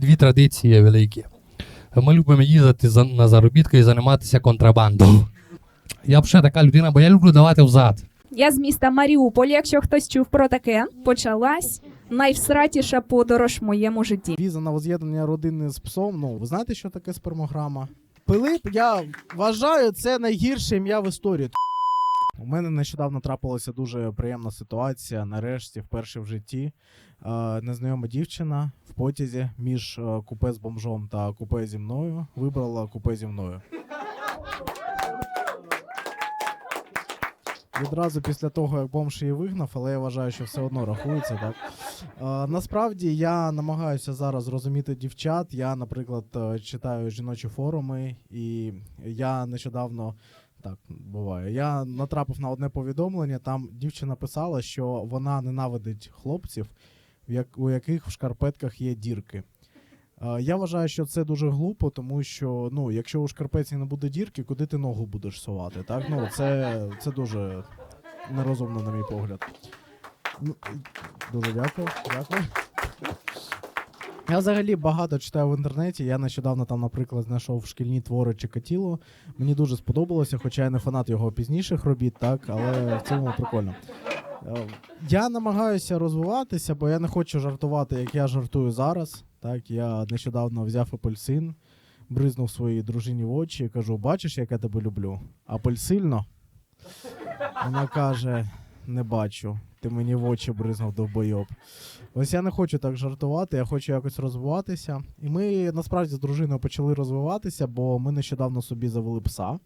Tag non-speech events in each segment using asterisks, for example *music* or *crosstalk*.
дві традиції великі. Ми любимо їздити за- на заробітки і займатися контрабандою. Я взагалі така людина, бо я люблю давати взад. Я з міста Маріуполь, якщо хтось чув про таке, почалась найвсратіша подорож в моєму житті. Віза на воз'єднання родини з псом. Ну, ви знаєте, що таке спермограма? Пилип, я вважаю, це найгірше ім'я в історії. У мене нещодавно трапилася дуже приємна ситуація. Нарешті, вперше в житті, е, незнайома дівчина в потязі між е, купе з бомжом та купе зі мною вибрала купе зі мною. Відразу після того, як бомж її вигнав, але я вважаю, що все одно рахується, так? Е, насправді я намагаюся зараз зрозуміти дівчат. Я, наприклад, читаю жіночі форуми, і я нещодавно. Так, буває. Я натрапив на одне повідомлення. Там дівчина писала, що вона ненавидить хлопців, у яких в шкарпетках є дірки. Е, Я вважаю, що це дуже глупо, тому що ну, якщо у шкарпетці не буде дірки, куди ти ногу будеш сувати? Так? Ну, це, це дуже нерозумно, на мій погляд. Ну, дуже дякую. дякую. Я взагалі багато читаю в інтернеті. Я нещодавно там, наприклад, знайшов шкільні твори Чикатіло. Мені дуже сподобалося, хоча я не фанат його пізніших робіт, так, але в цілому прикольно. Е, Я намагаюся розвиватися, бо я не хочу жартувати, як я жартую зараз. Так, я нещодавно взяв апельсин, бризнув своїй дружині в очі і кажу: бачиш, як я тебе люблю? Апельсильно? Вона каже: не бачу. Ти мені в очі бризнув довбойоб. Ось я не хочу так жартувати, я хочу якось розвиватися. І ми насправді з дружиною почали розвиватися, бо ми нещодавно собі завели пса.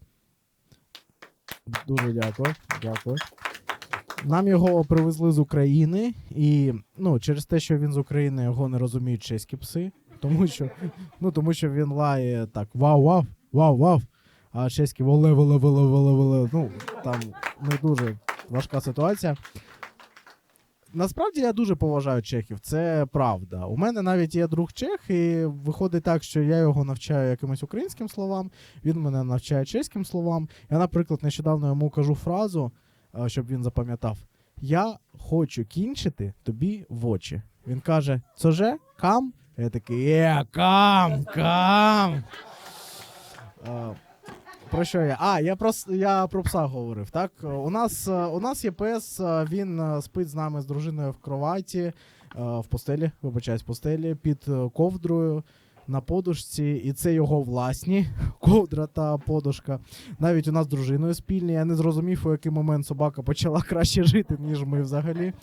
Дуже дякую. Дякую. Нам його привезли з України, і ну, через те, що він з України, його не розуміють чеські пси. Тому що, ну, тому що він лає так вау-вау, вау-вау. А чеські воле воле воле воле воле Ну, там не дуже важка ситуація. Насправді я дуже поважаю чехів, це правда. У мене навіть є друг чех, і виходить так, що я його навчаю якимось українським словам, він мене навчає чеським словам. Я, наприклад, нещодавно йому кажу фразу, е, щоб він запам'ятав: Я хочу кінчити тобі в очі. Він каже: Це же кам? Я такий, є, кам, кам. Про що я? А, я про, я про пса говорив. Так? У нас, у нас є пес, він е, спить з нами з дружиною в кроваті, е, в постелі, вибачаюсь, в постелі, під е, ковдрою, на подушці, і це його власні *laughs* ковдра та подушка. Навіть у нас з дружиною спільні. Я не зрозумів, у який момент собака почала *laughs* краще жити, ніж ми взагалі.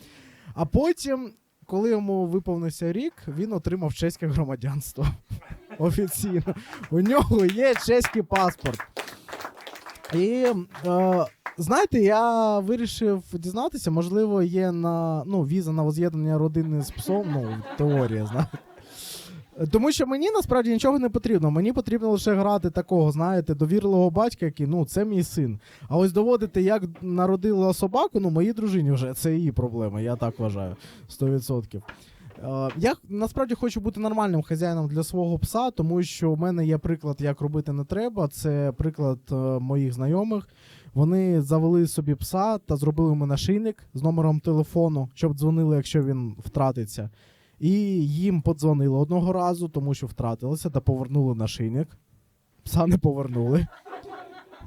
А потім, коли йому виповнився рік, він отримав чеське громадянство. *laughs* Офіційно. У нього є чеський паспорт. І е, знаєте, я вирішив дізнатися, можливо, є на ну, віза на воз'єднання родини з псом, ну, теорія, знаєте. Тому що мені насправді нічого не потрібно. Мені потрібно лише грати такого, знаєте, довірливого батька, який ну це мій син. А ось доводити, як народила собаку, ну моїй дружині вже це її проблема, я так вважаю. 100%. Е, Я насправді хочу бути нормальним хазяїном для свого пса, тому що в мене є приклад, як робити не треба. Це приклад е, моїх знайомих. Вони завели собі пса та зробили йому нашийник з номером телефону, щоб дзвонили, якщо він втратиться. І їм подзвонили одного разу, тому що втратилися, та повернули нашийник. Пса не повернули.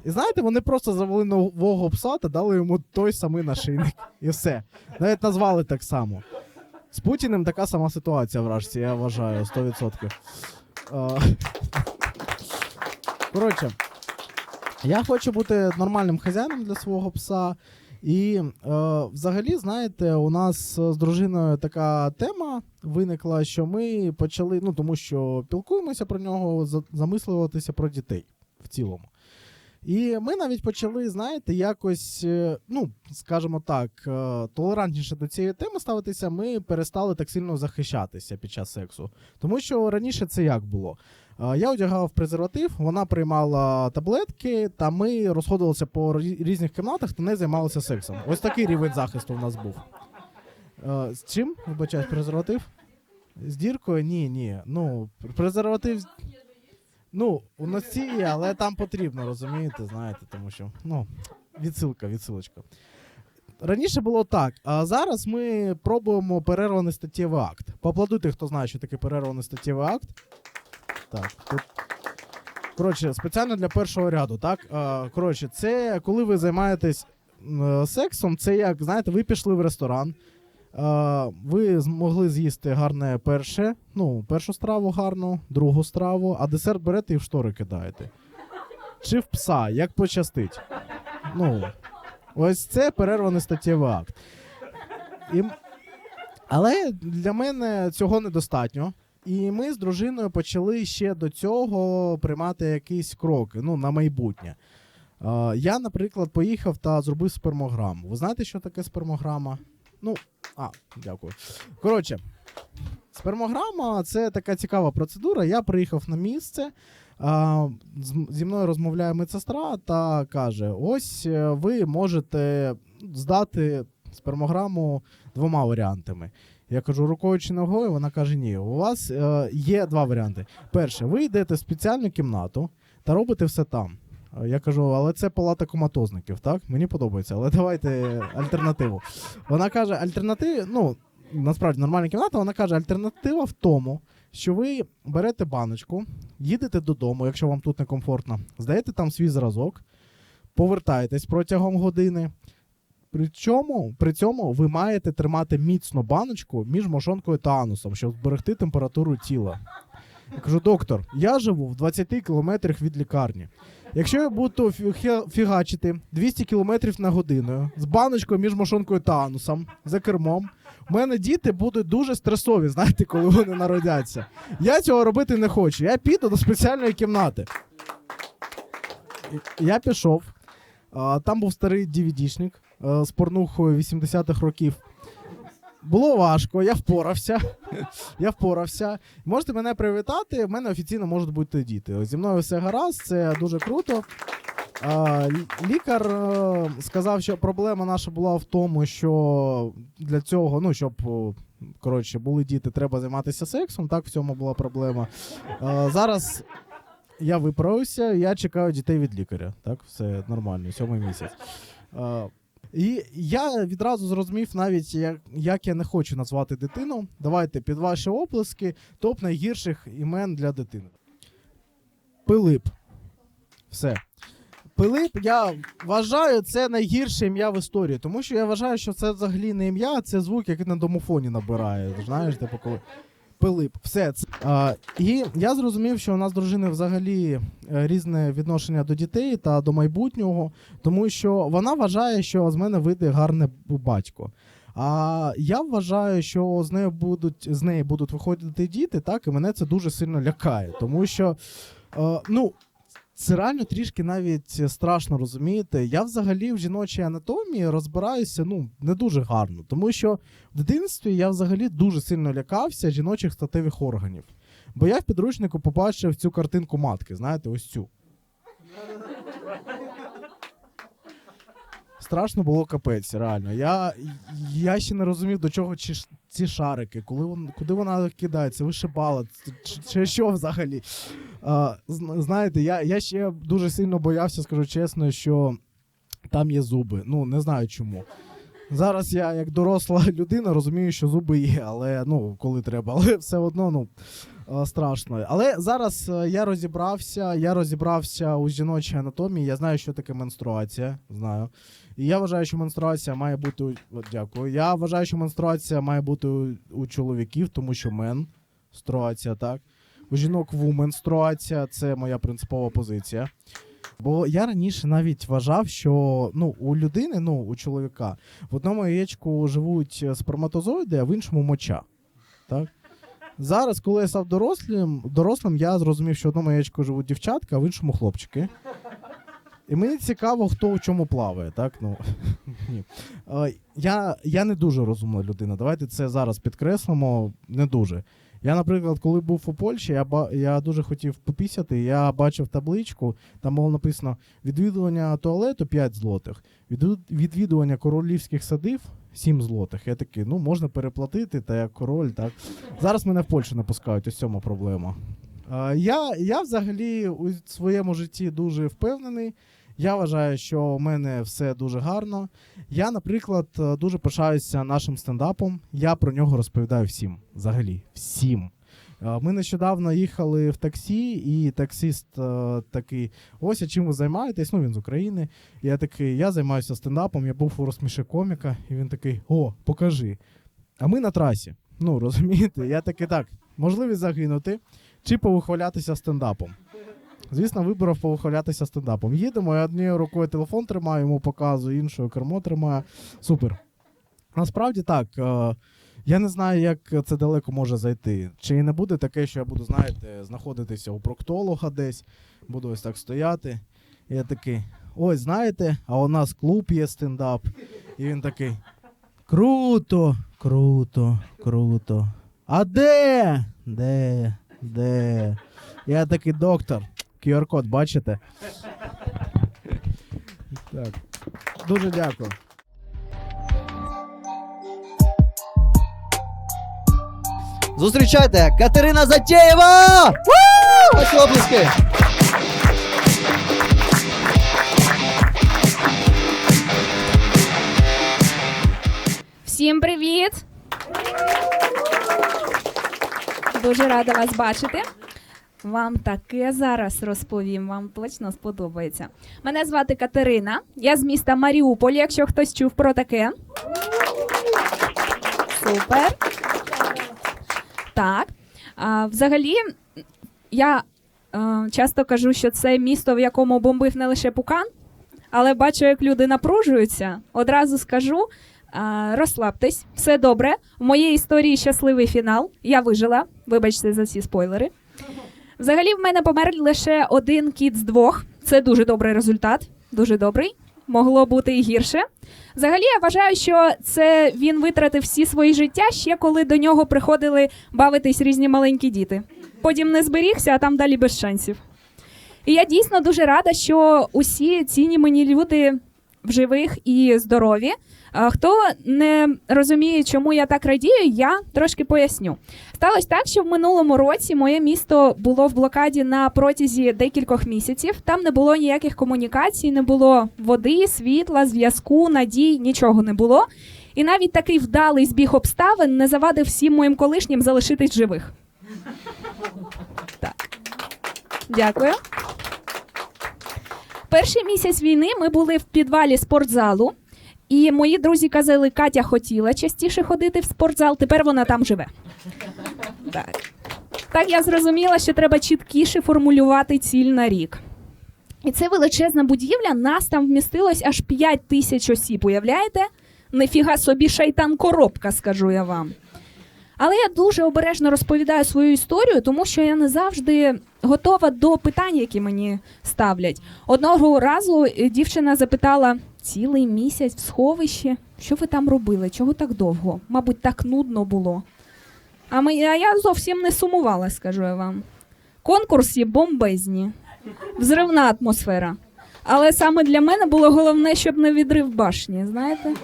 І знаєте, вони просто завели нового пса та дали йому той самий нашийник. І все. Навіть назвали так само. З Путіним така сама ситуація вражці, я вважаю, 100%. Е, Коротше, я хочу бути нормальним хазяїном для свого пса. І е, взагалі, знаєте, у нас з дружиною така тема виникла, що ми почали, ну тому що пілкуємося про нього, замислюватися про дітей в цілому. І ми навіть почали, знаєте, якось, е, ну, скажімо так, е, толерантніше до цієї теми ставитися. Ми перестали так сильно захищатися під час сексу. Тому що раніше це як було? Е, Я одягав презерватив, вона приймала таблетки, та ми розходилися по різних кімнатах та не займалися сексом. Ось такий рівень захисту в нас був. З чим? Вибачаюсь, презерватив? З діркою? Ні, ні. Ну, презерватив. Ну, у носі є, але там потрібно, розумієте, знаєте, тому що. Ну, відсилка, відсилочка. раніше було так, а зараз ми пробуємо перерваний статтєвий акт. Поаплодуйте, хто знає, що таке перерваний статтєвий акт. Так, тут. Коротше, спеціально для першого ряду, так? Коротше, це коли ви займаєтесь сексом, це як, знаєте, ви пішли в ресторан, ви змогли з'їсти гарне перше, ну, першу страву гарну, другу страву, а десерт берете і в штори кидаєте. Чи в пса, як пощастить. Ну, ось це перерваний статтєвий акт. І... Але для мене цього недостатньо. І ми з дружиною почали ще до цього приймати якісь кроки ну, на майбутнє. Я, наприклад, поїхав та зробив спермограму. Ви знаєте, що таке спермограма? Ну, а, дякую. Коротше, спермограма це така цікава процедура. Я приїхав на місце. А, з- зі мною розмовляє медсестра та каже: ось е, ви можете здати спермограму двома варіантами. Я кажу, рукою чи ногою. Вона каже: ні, у вас е, є два варіанти. Перше, ви йдете в спеціальну кімнату та робите все там. Е, Я кажу, але це палата коматозників, так? Мені подобається, але давайте альтернативу. Вона каже, альтернатива, ну, насправді нормальна кімната, вона каже, альтернатива в тому, що ви берете баночку, їдете додому, якщо вам тут некомфортно, здаєте там свій зразок, повертаєтесь протягом години. При чому, при цьому ви маєте тримати міцно баночку між мошонкою та анусом, щоб зберегти температуру тіла. Я кажу, доктор, я живу в 20 кілометрах від лікарні. Якщо я буду фі- фігачити 200 кілометрів на годину з баночкою між мошонкою та анусом за кермом, у мене діти будуть дуже стресові, знаєте, коли вони народяться. Я цього робити не хочу. Я піду до спеціальної кімнати. Я пішов. Там був старий DVD-шник е, з порнухою 80-х років. Було важко, я впорався. *laughs* я впорався. Можете мене привітати, в мене офіційно можуть бути діти. Зі мною все гаразд, це дуже круто. Лікар е, сказав, що проблема наша була в тому, що для цього, ну, щоб коротше, були діти, треба займатися сексом. Так, в цьому була проблема. Зараз я виправився, я чекаю дітей від лікаря. Так, все нормально, сьомий місяць. І я відразу зрозумів навіть, як, як я не хочу назвати дитину. Давайте під ваші оплески топ найгірших імен для дитини. Пилип. Все. Пилип, я вважаю, це найгірше ім'я в історії, тому що я вважаю, що це взагалі не ім'я, а це звук, який на домофоні набирає. Знаєш, типу, коли. Пилип, все це. А, і я зрозумів, що у нас дружини взагалі е, різне відношення до дітей та до майбутнього, тому що вона вважає, що з мене вийде гарне батько. А я вважаю, що з нею будуть з неї будуть виходити діти, так і мене це дуже сильно лякає, тому що е, ну. Це реально трішки навіть страшно розумієте. Я взагалі в жіночій анатомії розбираюся ну не дуже гарно, тому що в дитинстві я взагалі дуже сильно лякався жіночих статевих органів. Бо я в підручнику побачив цю картинку матки, знаєте, ось цю. Страшно було капець, реально. Я, я ще не розумів, до чого ці, ці шарики, коли вон, куди вона кидається, вишибала, чи, чи що взагалі. А, знаєте, я, я ще дуже сильно боявся, скажу чесно, що там є зуби. Ну, не знаю чому. Зараз я, як доросла *laughs* людина, розумію, що зуби є, але ну, коли треба, *laughs* але все одно ну, страшно. Але зараз е, я розібрався, я розібрався у жіночій анатомії, я знаю, що таке менструація. Знаю. І я вважаю, що менструація має бути. у- дякую. Я вважаю, що менструація має бути у, у чоловіків, тому що мен менструація, так. У жінок вуменструація, це моя принципова позиція. Бо я раніше навіть вважав, що ну, у людини, ну, у чоловіка, в одному яєчку живуть сперматозоїди, а в іншому моча. Так? Зараз, коли я став дорослим, дорослим, я зрозумів, що в одному яєчку живуть дівчатка, а в іншому хлопчики. І мені цікаво, хто в чому плаває, так? Ну, *laughs* ні. Я, я не дуже розумна людина. Давайте це зараз підкреслимо. Не дуже. Я, наприклад, коли був у Польщі, я, я дуже хотів попісяти, я бачив табличку, там було написано відвідування туалету 5 злотих, відвідування королівських садів 7 злотих. Я такий, ну можна переплатити, та як король, так. Зараз мене в Польщу не пускають, ось цьому проблема. Я, я взагалі у своєму житті дуже впевнений. Я вважаю, що у мене все дуже гарно. Я, наприклад, е, дуже пишаюся нашим стендапом. Я про нього розповідаю всім. Взагалі, всім. Е, Ми нещодавно їхали в таксі, і таксист е, такий: ось а чим ви займаєтесь? Ну він з України. Я такий, я займаюся стендапом, я був у розсміши коміка, і він такий: О, покажи. А ми на трасі. Ну, *laughs* розумієте, я такий так, можливість загинути чи повихвалятися стендапом. Звісно, вибрав повихвалятися стендапом. Їдемо, я однією рукою телефон тримаю, йому показую, іншою кермо тримаю. Супер. Насправді так. Е, я не знаю, як це далеко може зайти. Чи не буде таке, що я буду, знаєте, знаходитися у проктолога десь, буду ось так стояти. І я такий: ой, знаєте, а у нас клуб є стендап. І він такий. Круто, круто, круто. А де? Де? Де? Я такий доктор. QR-код, бачите? Так. Дуже дякую. Зустрічайте, Катерина Затєєва! Ваші оплески! Всім привіт! Дуже рада вас бачити. Вам таке зараз розповім, вам точно сподобається. Мене звати Катерина, я з міста Маріуполь, якщо хтось чув про таке. Супер. Так. А, взагалі, я е, часто кажу, що це місто, в якому бомбив не лише пукан, але бачу, як люди напружуються. Одразу скажу, а, розслабтесь, все добре. В моїй історії щасливий фінал. Я вижила. Вибачте за ці спойлери. Взагалі, в мене помер лише один кіт з двох. Це дуже добрий результат. Дуже добрий. Могло бути і гірше. Взагалі, я вважаю, що це він витратив всі свої життя ще коли до нього приходили бавитись різні маленькі діти. Потім не зберігся, а там далі без шансів. І я дійсно дуже рада, що усі цінні мені люди в живих і здорові. Хто не розуміє, чому я так радію, я трошки поясню. Сталося так, що в минулому році моє місто було в блокаді на протязі декількох місяців. Там не було ніяких комунікацій, не було води, світла, зв'язку, надій, нічого не було. І навіть такий вдалий збіг обставин не завадив всім моїм колишнім залишитись живих. Так. Дякую. Перший місяць війни ми були в підвалі спортзалу, і мої друзі казали, Катя хотіла частіше ходити в спортзал, тепер вона там живе. Так. Так я зрозуміла, що треба чіткіше формулювати ціль на рік. І це величезна будівля, нас там вмістилось аж 5 тисяч осіб, уявляєте? Нефіга собі шайтан коробка, скажу я вам. Але я дуже обережно розповідаю свою історію, тому що я не завжди готова до питань, які мені ставлять. Одного разу е, дівчина запитала: цілий місяць в сховищі, що ви там робили? Чого так довго? Мабуть, так нудно було. А, ми, а я зовсім не сумувала, скажу я вам. Конкурси бомбезні, взривна атмосфера. Але саме для мене було головне, щоб не відрив башні, знаєте?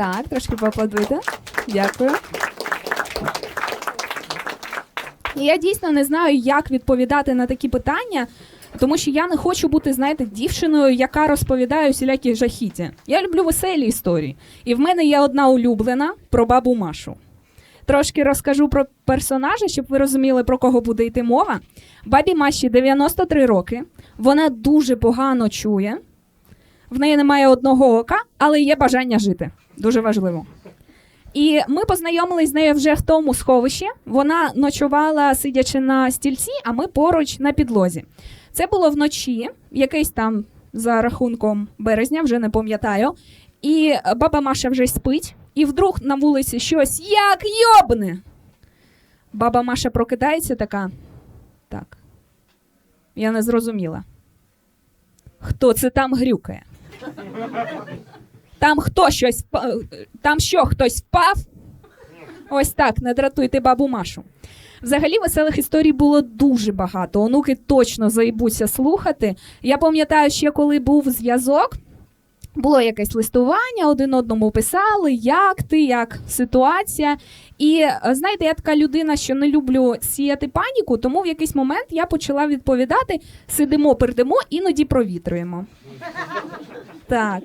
Так, трошки поаплодуйте. Дякую. Я дійсно не знаю, як відповідати на такі питання, тому що я не хочу бути, знаєте, дівчиною, яка розповідає усілякі жахіття. Я люблю веселі історії. І в мене є одна улюблена про бабу Машу. Трошки розкажу про персонажа, щоб ви розуміли, про кого буде йти мова. Бабі Маші 93 роки. Вона дуже погано чує. В неї немає одного ока, але є бажання жити. Дуже важливо. І ми познайомились з нею вже в тому сховищі. Вона ночувала, сидячи на стільці, а ми поруч на підлозі. Це було вночі, якийсь там за рахунком березня, вже не пам'ятаю. І баба Маша вже спить, і вдруг на вулиці щось як йобне. Баба Маша прокидається така. Так. Я не зрозуміла. Хто це там грюкає? Там хто щось там що, хтось впав? Ось так, не дратуйте бабу Машу. Взагалі веселих історій було дуже багато. Онуки точно заїбуться слухати. Я пам'ятаю, ще коли був зв'язок, було якесь листування, один одному писали, як ти, як ситуація. І е, знаєте, я така людина, що не люблю сіяти паніку, тому в якийсь момент я почала відповідати: сидимо, пердимо, іноді провітрюємо. Так.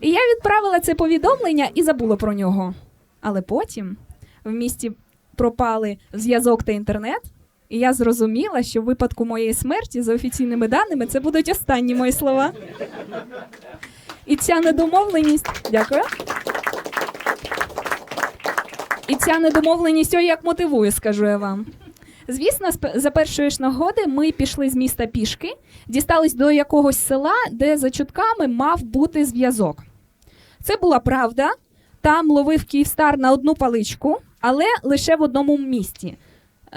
І я відправила це повідомлення і забула про нього. Але потім в місті пропали зв'язок та інтернет, і я зрозуміла, що в випадку моєї смерті, за офіційними даними, це будуть останні мої слова. І ця недомовленість. Дякую. І ця недомовленість ой як мотивує, скажу я вам. Звісно, за першої ж нагоди ми пішли з міста пішки, дістались до якогось села, де за чутками мав бути зв'язок. Це була правда. Там ловив Київстар на одну паличку, але лише в одному місті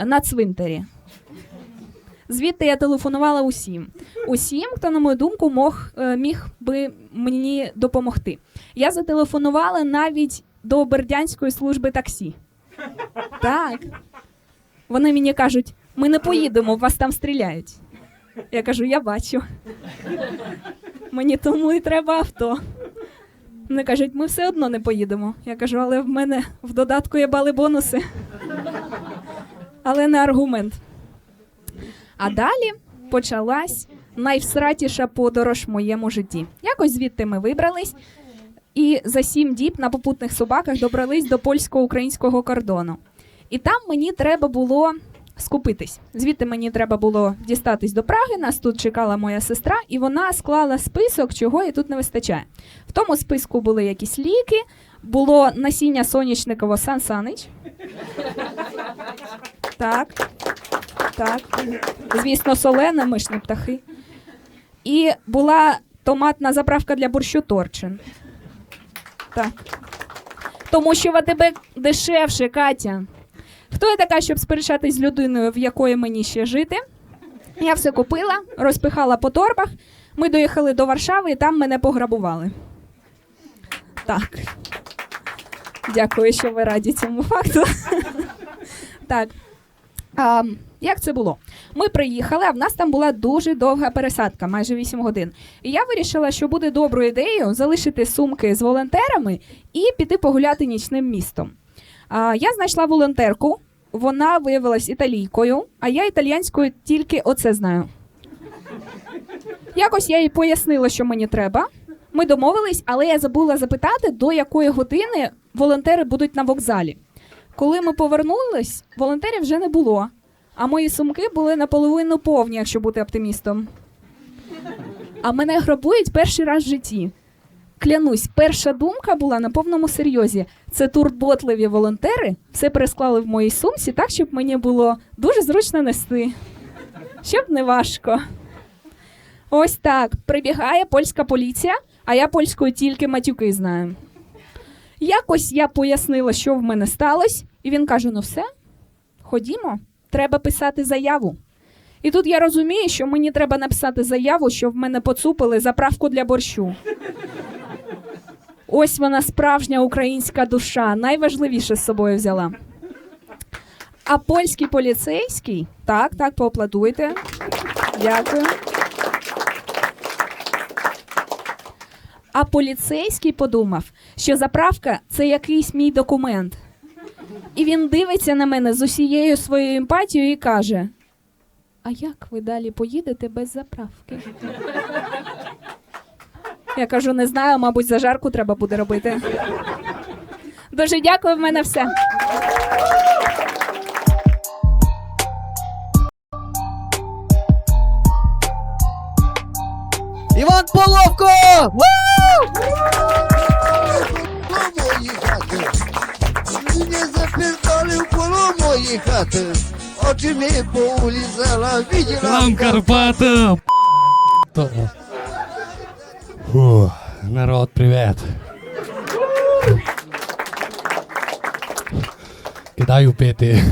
на цвинтарі. Звідти я телефонувала усім. Усім, хто, на мою думку, мог, е, міг би мені допомогти. Я зателефонувала навіть до Бердянської служби таксі. Так. Вони мені кажуть: ми не поїдемо, вас там стріляють. Я кажу, я бачу. Мені тому і треба авто. Вони кажуть, ми все одно не поїдемо. Я кажу, але в мене в додатку є бали бонуси. Але не аргумент. А далі почалась найвсратіша подорож в моєму житті. Якось звідти ми вибрались, і за сім діб на попутних собаках добрались до польсько-українського кордону. І там мені треба було скупитись. Звідти мені треба було дістатись до Праги. Нас тут чекала моя сестра, і вона склала список, чого їй тут не вистачає. В тому списку були якісь ліки, було насіння соняшникового Сан Санич. Так. Так. Звісно, солене, ми ж не птахи. І була томатна заправка для борщу Торчин. Так. Тому що в АТБ дешевше, Катя. Хто я така, щоб сперечатись з людиною, в якої мені ще жити? Я все купила, розпихала по торбах. Ми доїхали до Варшави і там мене пограбували. Так. Дякую, що ви раді цьому факту. так. А, як це було? Ми приїхали, а в нас там була дуже довга пересадка, майже 8 годин. І я вирішила, що буде доброю ідеєю залишити сумки з волонтерами і піти погуляти нічним містом. Я знайшла волонтерку, вона виявилась італійкою, а я італійською тільки оце знаю. Якось я їй пояснила, що мені треба. Ми домовились, але я забула запитати, до якої години волонтери будуть на вокзалі. Коли ми повернулись, волонтерів вже не було, а мої сумки були наполовину повні, якщо бути оптимістом. А мене грабують перший раз в житті. Клянусь, перша думка була на повному серйозі. Це турботливі волонтери все пересклали в моїй сумці так, щоб мені було дуже зручно нести. Щоб не важко. Ось так. Прибігає польська поліція, а я польською тільки матюки знаю. Якось я пояснила, що в мене сталося, і він каже: ну все, ходімо, треба писати заяву. І тут я розумію, що мені треба написати заяву, що в мене поцупили заправку для борщу. Ось вона справжня українська душа, найважливіше з собою взяла. А польський поліцейський, так, так, поаплодуйте. Дякую. А поліцейський подумав, що заправка це якийсь мій документ. І він дивиться на мене з усією своєю емпатією і каже: А як ви далі поїдете без заправки? Я кажу, не знаю, мабуть, зажарку треба буде робити. Дуже дякую, в мене все. Іван Половко! Коло мої хати. Не заpierdolił коло мої хати. Очі mi поулізала, виділа. Там Карпата! *laughs* Фу, народ, привіт. Кидаю пити.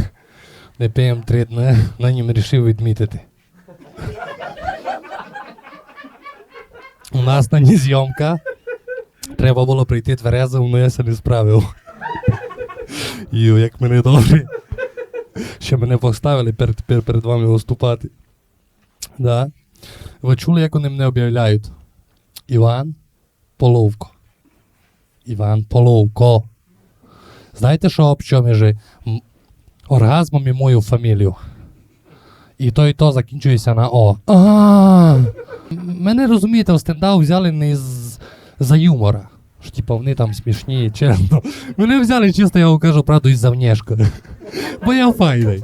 Не пиємо три дні, на нім рішив відмітити. У нас на ній зйомка. Треба було прийти тверезо, але я це не справив. Йо, як мене добре. Що мене поставили перед, перед вами виступати. Да. Ви чули, як вони мене об'являють? Іван, Половко. Іван Половко. Знаєте, що общо між м, оргазмом і мою фамілію? І то, і то закінчується на О. А, мене розумієте, в стендап взяли не з, за юмора. Що, типа, вони там смішні, чесно. Мене взяли чисто, я вам кажу правду, із-за. Бо я файний.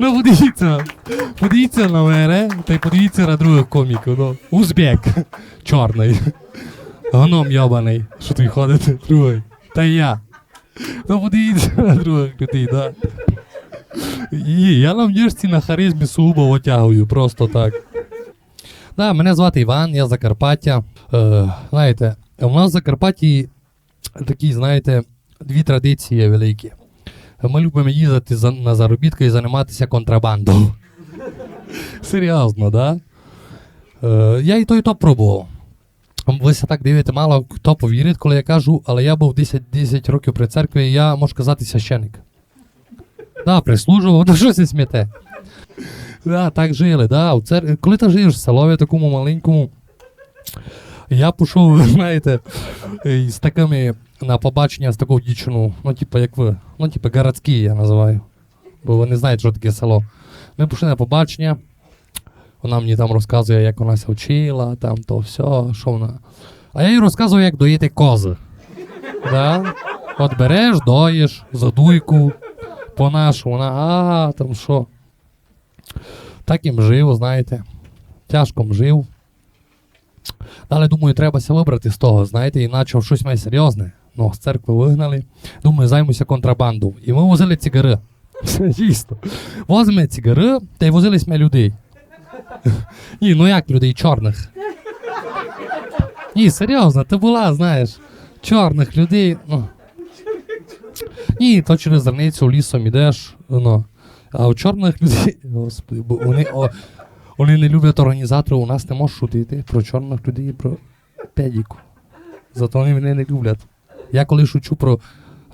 Ну, подивіться, подивіться на мене, та й подивіться на других коміків. Ну, узбек, чорний. Гном йобаний, що тут ходите, другий. Та я. Ну, подивіться на других людей, да. І я на внешці на харизмі сугубо витягую, просто так. Да, мене звати Іван, я Закарпаття. Е, знаєте, у нас в Закарпатті такі, знаєте, дві традиції великі. Ми любимо їздити на заробітки і займатися контрабандою. *laughs* Серйозно, да? Е, я і то, і то пробував. Ви ся так дивите, мало хто повірить, коли я кажу, але я був 10, 10 років при церкві, і я, можу казати, священик. Да, прислужував, то *laughs* що це сміте? Да, так жили, да. У цер... Коли ти живеш в селові такому маленькому, я пішов, ви *laughs* знаєте, е, з такими на побачення з такою дівчиною, ну, типу, як ви, ну, типу, городські я називаю. Бо вони знають, що таке село. Ми пішли на побачення. Вона мені там розказує, як вона ся вчила, там то все, що вона. А я їй розказую, як доїти кози. Да? От береш, доїш, задуйку, по нашу, вона, а, там що. Так їм жив, знаєте. Тяжко жив. Далі думаю, треба вибрати з того, знаєте, і почав щось має серйозне. Ну, з церкви вигнали. Думаю, займуся контрабандою. І ми возили цигари. Дійсно. Возимо цигари та й возили ми людей. Ні, ну як людей чорних. Ні, серйозно, ти була, знаєш, чорних людей. Ну. Ні, то через границю лісом ідеш, ну. А у чорних людей, господи, вони, о, вони не люблять організаторів, у нас не можуть шутити про чорних людей і про педіку. Зато вони мене не люблять. Я коли шучу про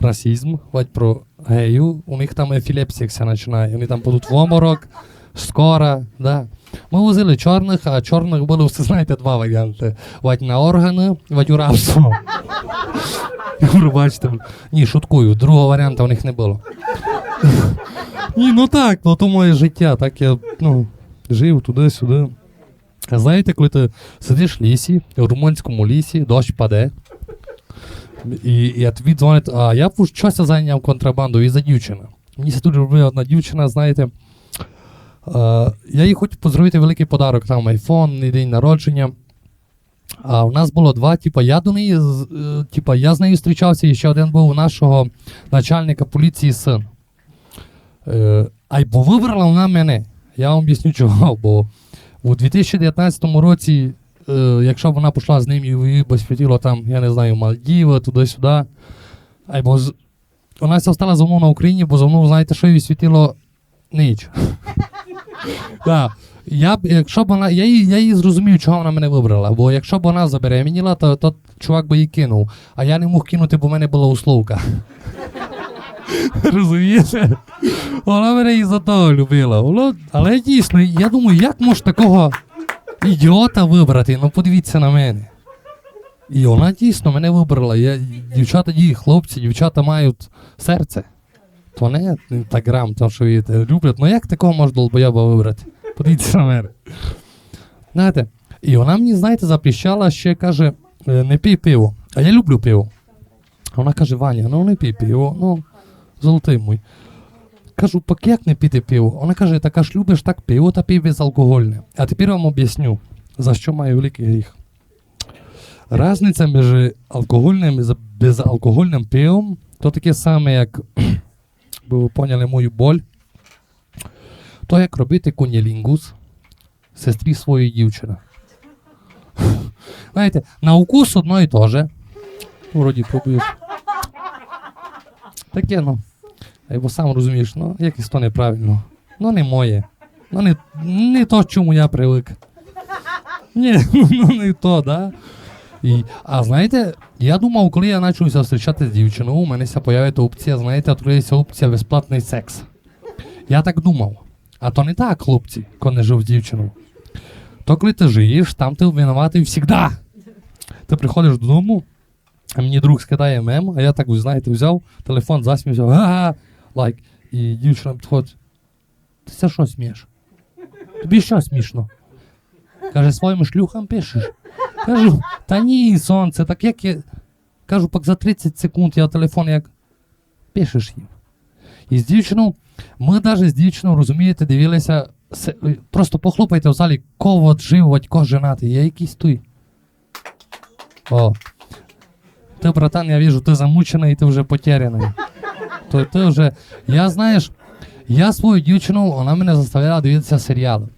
расизм, про гею, у них там епілепсія вся починає. Вони там будуть в оморок, скоро, да. Ми возили чорних, а чорних було, все знаєте, два варіанти. Вать на органи, вать у рабство. Пробачте. Ні, шуткую, другого варіанту у них не було. Ні, ну так, ну то моє життя, так я ну, жив туди-сюди. А знаєте, коли ти сидиш в лісі, в румунському лісі, дощ паде, і, і тобі дзвонить, а я щось зайняв контрабанду і за дівчина. Мені дуже робила одна дівчина, знаєте. Е, я їй хочу поздоровити великий подарок, там айфон, день народження. А у нас було два, типу, я до неї, е, типу, я з нею зустрічався, і ще один був у нашого начальника поліції син. Е, а й бо вибрала вона мене. Я вам об'ясню чого, *laughs* бо у 2019 році, е, якщо б вона пішла з ним і їй би там, я не знаю, Мальдіви, туди-сюди. А й з... вона стала за мною на Україні, бо за мною, знаєте, що їй світило ніч. *laughs* Да. Я б, якщо б вона, я, її, я її зрозумів, чого вона мене вибрала. Бо якщо б вона забеременіла, то, то чувак би її кинув. А я не мог кинути, бо в мене була условка. *laughs* Розумієте? Вона мене і за того любила. Але дійсно, я думаю, як може такого ідіота вибрати? Ну подивіться на мене. І вона дійсно мене вибрала. Я, дівчата, ді, хлопці, дівчата мають серце. То не інстаграм, то що видите, люблять. Ну як такого може долбояба вибрати? Подивіться на мене. Знаєте, і вона мені, знаєте, запрещала ще каже, «Е, не пий пиво. А я люблю пиво. Вона каже, Ваня, ну не пий пиво, ну, золотий мій. Кажу, пак як не піти пиво? Вона каже, така ж любиш так пиво та пий безалкогольне. А тепер вам об'ясню, за що маю великий гріх. Разниця між алкогольним і за- безалкогольним пивом то таке саме, як *clears throat* би ви поняли мою боль. То як робити кунілінгус сестрі своєї дівчини. Знаєте, на укус одно і то же. Вроді пробуєш. Таке, ну. Бо сам розумієш, ну, якось то неправильно. Ну, не моє. Ну, не, не то, чому я привик. Ні, *laughs* ну не то, да. І, а знаєте, я думав, коли я почався зустрічати з дівчиною, у мене ся появиться опція, знаєте, відкриється опція безплатний секс. Я так думав. А то не так, хлопці, коли не жив з дівчиною. То коли ти живеш, там ти винуватий завжди. Ти приходиш додому, а мені друг скидає мем, а я так, знаєте, взяв телефон, засміявся, га лайк. І дівчина підходить. Ти це що смієш? Тобі що смішно? Каже, своїм шлюхам пишеш. Кажу, та ні, сонце, так як я. Кажу, пак за 30 секунд я телефон як пишеш їм. І з дівчиною, ми навіть з дівчиною, розумієте, дивилися, просто похлопайте в залі, кого жив, батько женатий, я якийсь той. О. Ти, братан, я вижу, ти замучений, ти вже потеряний. То ти вже. Я знаєш, я свою дівчину, вона мене заставляла дивитися серіали.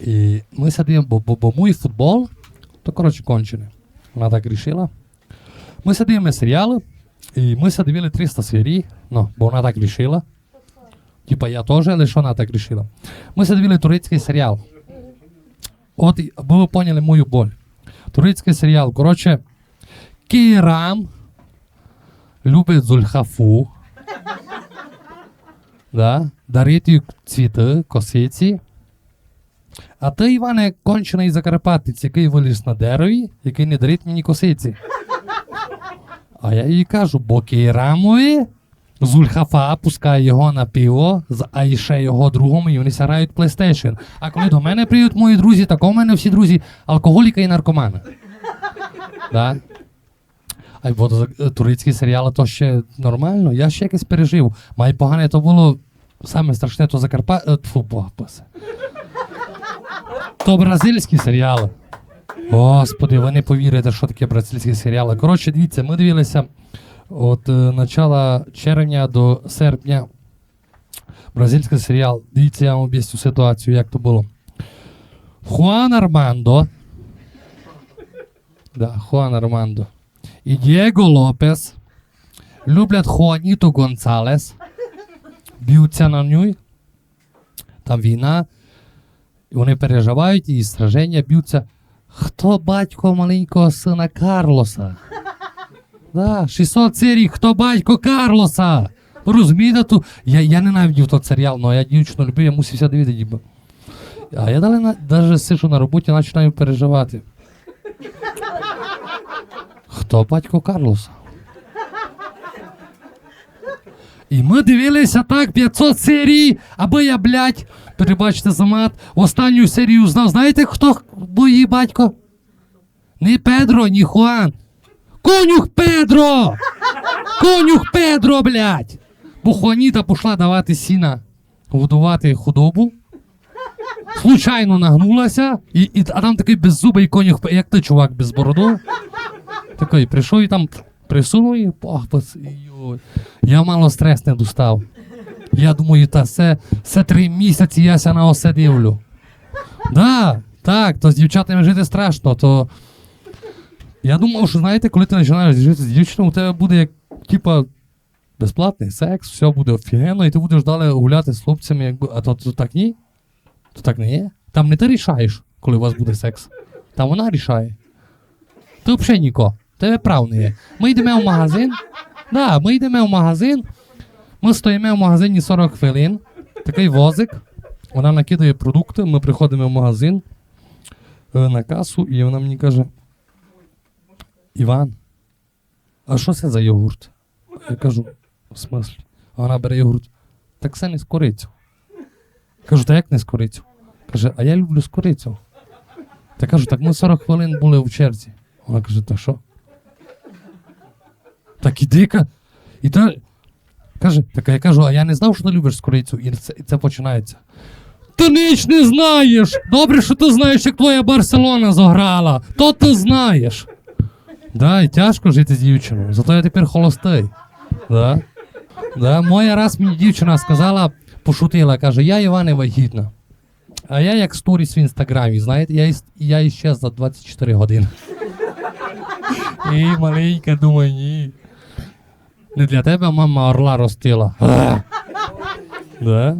І ми сидимо, бо, бо, бо мій футбол, то коротше кончений. Вона так рішила. Ми сидимо серіали, і ми дивили 300 серій, ну, бо вона так рішила. Типа я теж, але що вона так рішила. Ми дивили турецький серіал. От, ви поняли мою боль. Турецький серіал. Коротше, Кірам любить Зульхафу. Да? Дарить їй цвіти, косиці. А ти, Іване, кончений закарпатець, який виліз на дереві, який не дарить мені косиці. А я їй кажу, бо Кейрамові Зульхафа пускає його на пиво, з- а і ще його другом, і вони грають PlayStation. А коли до мене приїдуть мої друзі, так у мене всі друзі алкоголіки і наркомани. Да? А бо турецькі серіали то ще нормально. Я ще якось пережив. Май погане то було саме страшне, то Закарпа... е, Тьфу, То бразильські серіали. Господи, ви не повірите, що таке бразильські серіали. Коротше, дивіться, ми дивилися от е, начала червня до серпня. Бразильський серіал. Дивіться, я вам об'ясню ситуацію, як то було. Хуан Армандо. Да, Хуан Армандо. І Дієго Лопес люблять Хуаніту Гонсалес. Б'ються на ній. Там війна. Вони переживають і страження б'ються. Хто батько маленького сина Карлоса? Да, 600 серій, хто батько Карлоса? Розумієте, ту? Я, я ненавидів той серіал, але я дівчину любив, я мусився дивитися. А я далі навіть сиджу на роботі, починаю переживати. Хто батько Карлоса? І ми дивилися так 500 серій, аби я, блядь, перебачте за мат, останню серію знав. Знаєте, хто був батько? Не Педро, ні Хуан. Конюх Педро! Конюх Педро, блядь! Бо Хуаніта пішла давати сіна, годувати худобу. Случайно нагнулася, і, і, а там такий беззубий конюх, як ти, чувак, без бороду. Такий прийшов і там присунув і пах. Я мало стрес не достав. Я думаю, та це, це три місяці я ся на осе дивлю. Да, так, то з дівчатами жити страшно, то. Я думав, що знаєте, коли ти починаєш жити з дівчиною, у тебе буде як, типа, безплатний секс, все буде офігенно, і ти будеш далі гуляти з хлопцями, якби. А то, то так ні? То так не є. Там не ти рішаєш, коли у вас буде секс. Там вона рішає. Ти взагалі ніко. Тебе прав не є. Ми йдемо в магазин. Да, ми йдемо в магазин. Ми стоїмо в магазині 40 хвилин. Такий возик. Вона накидає продукти, ми приходимо в магазин е, на касу, і вона мені каже: Іван, а що це за йогурт? Я кажу, в смислі? А вона бере йогурт. Так це не з корицю. Кажу, та як не з корицю? Каже, а я люблю з корицю. Та кажу, так ми 40 хвилин були в черзі. Вона каже, та що? Так іди. І та каже, так я кажу, а я не знав, що ти любиш з корицю. І це, і це починається. Ти ніч не знаєш! Добре, що ти знаєш, як твоя Барселона заграла. То ти знаєш. Да, і тяжко жити з дівчиною. Зато я тепер холостий. Да? Да, моя раз мені дівчина сказала, пошутила, каже, я Іване вагітна. А я як сторіс в інстаграмі, знаєте, я, я іщез за 24 години. І маленька, думаю, ні. Не для тебе мама орла ростила. *laughs* Да?